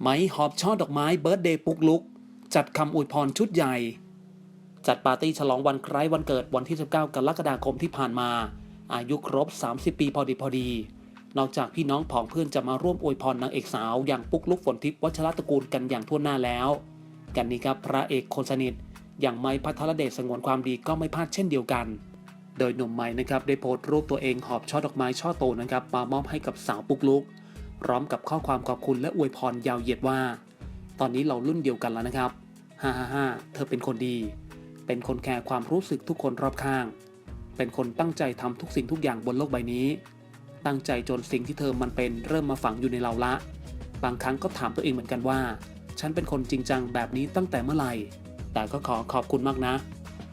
ไหมหอบช่อดอกไม้เบิร์ดเดย์ปุกลุก จัดคำอวยพรชุดใหญ่ จัดปาร์ตี้ฉลองวันคล้ายวันเกิดวันที่ 19 กรกฎาคมที่ผ่านมา อายุครบ 30 ปีพอดีพอดี นอกจากพี่น้องผองเพื่อนจะมาร่วมอวยพรนางเอกสาวอย่างปุกลุกฝนทิพย์วัชรตระกูลกันอย่างทั่วหน้าแล้ว กันนี้ครับพระเอกคนสนิทอย่างไม้พัทรเดชสงวนความดีก็ไม่พลาดเช่นเดียวกัน โดยหนุ่มไม้นะครับได้โพสต์รูปตัวเองหอบช่อดอกไม้ช่อโตนะครับมามอบให้กับสาวปุกลุก พร้อมกับข้อความขอบคุณและอวยพรยาวเหยียดว่า ตอนนี้เรารุ่นเดียวกันแล้วนะครับฮ่าฮ่าฮ่าเธอเป็นคนดี เป็นคนแคร์ความรู้สึกทุกคนรอบข้าง เป็นคนตั้งใจทำทุกสิ่งทุกอย่างบนโลกใบนี้ ตั้งใจจนสิ่งที่เธอมันเป็นเริ่มมาฝังอยู่ในเราละ บางครั้งก็ถามตัวเองเหมือนกันว่า ฉันเป็นคนจริงจังแบบนี้ตั้งแต่เมื่อไหร่ แต่ก็ขอขอบคุณมากนะ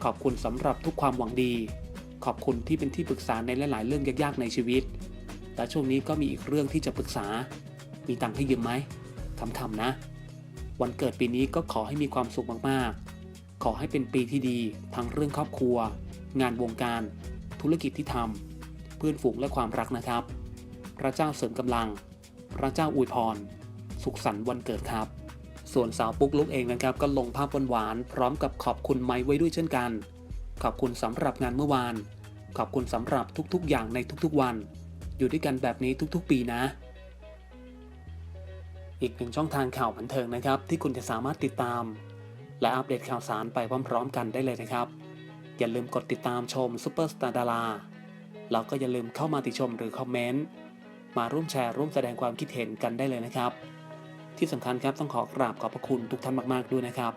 ขอบคุณสำหรับทุกความหวังดี ขอบคุณที่เป็นที่ปรึกษาในหลาย ๆ เรื่องยาก ๆ ในชีวิต แต่ช่วงนี้ก็มีอีกเรื่องที่จะปรึกษา มีตังค์ให้ยืมไหมคำๆนะ วันเกิดปีนี้ก็ขอให้มีความสุขมากๆ ขอให้เป็นปีที่ดี ทั้งเรื่องครอบครัว งานวงการ ธุรกิจที่ทำเพื่อนฝูงและความรักนะครับ พระเจ้าเสริมกำลัง พระเจ้าอวยพร สุขสันต์วันเกิดครับ ส่วนสาวปุ๊กลุกเองนะครับ ก็ลงภาพหวานๆพร้อมกับขอบคุณไม้ไว้ด้วยเช่นกัน ขอบคุณสำหรับงานเมื่อวาน ขอบคุณสำหรับทุกๆ อย่างในทุกๆวัน อยู่ด้วยกันแบบนี้ทุกๆ ปีนะ อีกหนึ่งช่องทางข่าวบันเทิงนะครับ ที่คุณจะสามารถติดตาม และอัปเดตข่าวสารไปพร้อมๆ กันได้เลยนะครับ อย่าลืมกดติดตามชมซูเปอร์สตาร์ดาราแล้วก็อย่าลืมเข้ามาติชมหรือคอมเมนต์มาร่วมแชร์ร่วมแสดงความคิดเห็นกันได้เลยนะครับ ที่สำคัญครับต้องขอกราบขอบพระคุณทุกท่านมาก ๆ ด้วยนะครับ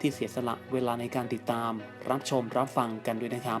ที่เสียสละเวลาในการติดตาม รับชมรับฟังกันด้วยนะครับ